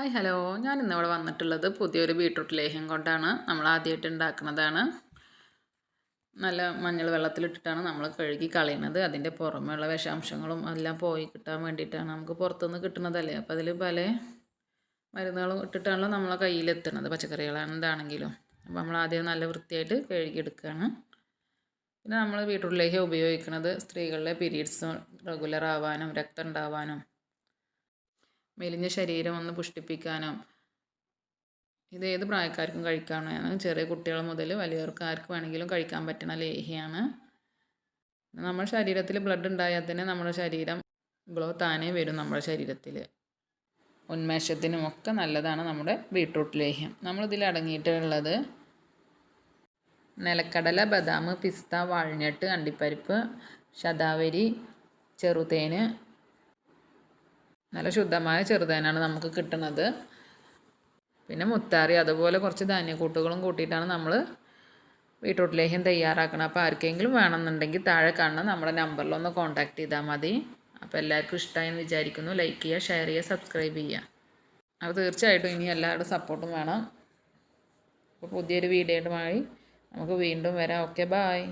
Hi hello. ഞാൻ ഇന്നിവിടെ വന്നിട്ടുള്ളത് പുതിയൊരു ബീട്രൂട്ട് ലേഹ്യം കൊണ്ടാണ്. നമ്മൾ ആദ്യമായിട്ട് ഉണ്ടാക്കുന്നതാണ്. നല്ല മഞ്ഞൾ വെള്ളത്തിലിട്ടിട്ടാണ് നമ്മൾ കഴുകി കളയുന്നത്. അതിന്റെ പുറമെയുള്ള വിഷാംശങ്ങളും എല്ലാം പോയി കിട്ടാൻ വേണ്ടിയിട്ടാണ് നമുക്ക് പുറത്തുനിന്ന് കിട്ടുന്നതല്ലേ? അപ്പോൾ അതിൽ പല മരുന്നുകളും ഇട്ടിട്ടാണല്ലോ നമ്മളെ കയ്യിലെത്തുന്നത്. പച്ചക്കറികളാണ് എന്താണെങ്കിലും. അപ്പോൾ നമ്മൾ ആദ്യം നല്ല വൃത്തിയായിട്ട് കഴുകിയെടുക്കുകയാണ്. പിന്നെ നമ്മൾ ബീട്രൂട്ട് ലേഹ്യം ഉപയോഗിക്കുന്നത് സ്ത്രീകളുടെ പീരീഡ്സ് റെഗുലർ ആവാനും രക്തം ഉണ്ടാവാനും മെലിഞ്ഞ ശരീരം ഒന്ന് പുഷ്ടിപ്പിക്കാനും ഇത് ഏത് പ്രായക്കാർക്കും കഴിക്കാവുന്നതാണ് ചെറിയ കുട്ടികൾ മുതൽ വലിയവർക്ക് ആർക്ക് വേണമെങ്കിലും കഴിക്കാൻ പറ്റുന്ന ലേഹിയാണ്. നമ്മുടെ ശരീരത്തിൽ ബ്ലഡ് ഉണ്ടായാൽ തന്നെ നമ്മുടെ ശരീരം ഗ്ലോ താനേ വരും നമ്മുടെ ശരീരത്തിൽ. ഉന്മേഷത്തിനും ഒക്കെ നല്ലതാണ് നമ്മുടെ ബീട്രൂട്ട് ലേഹ്യം. നമ്മളിതിൽ അടങ്ങിയിട്ടുള്ളത് നിലക്കടല ബദാം പിസ്ത വാൾനട്ട് അണ്ടിപ്പരിപ്പ് ശതാവരി ചെറുതേന് നല്ല ശുദ്ധമായ ചെറുതേനാണ് നമുക്ക് കിട്ടുന്നത്. പിന്നെ മുത്താറി അതുപോലെ കുറച്ച് ധാന്യക്കൂട്ടുകളും കൂട്ടിയിട്ടാണ് നമ്മൾ ലേഹ്യം തയ്യാറാക്കണം അപ്പോൾ ആർക്കെങ്കിലും വേണമെന്നുണ്ടെങ്കിൽ താഴെ കാണുന്ന നമ്മുടെ നമ്പറിലൊന്ന് കോൺടാക്ട് ചെയ്താൽ മതി. അപ്പോൾ എല്ലാവർക്കും ഇഷ്ടമായെന്ന് വിചാരിക്കുന്നു. ലൈക്ക് ചെയ്യുക ഷെയർ ചെയ്യുക സബ്സ്ക്രൈബ് ചെയ്യുക. അപ്പോൾ തീർച്ചയായിട്ടും ഇനി എല്ലാവരുടെ സപ്പോർട്ടും വേണം. അപ്പോൾ പുതിയൊരു വീഡിയോയുമായി നമുക്ക് വീണ്ടും വരാം. Okay bye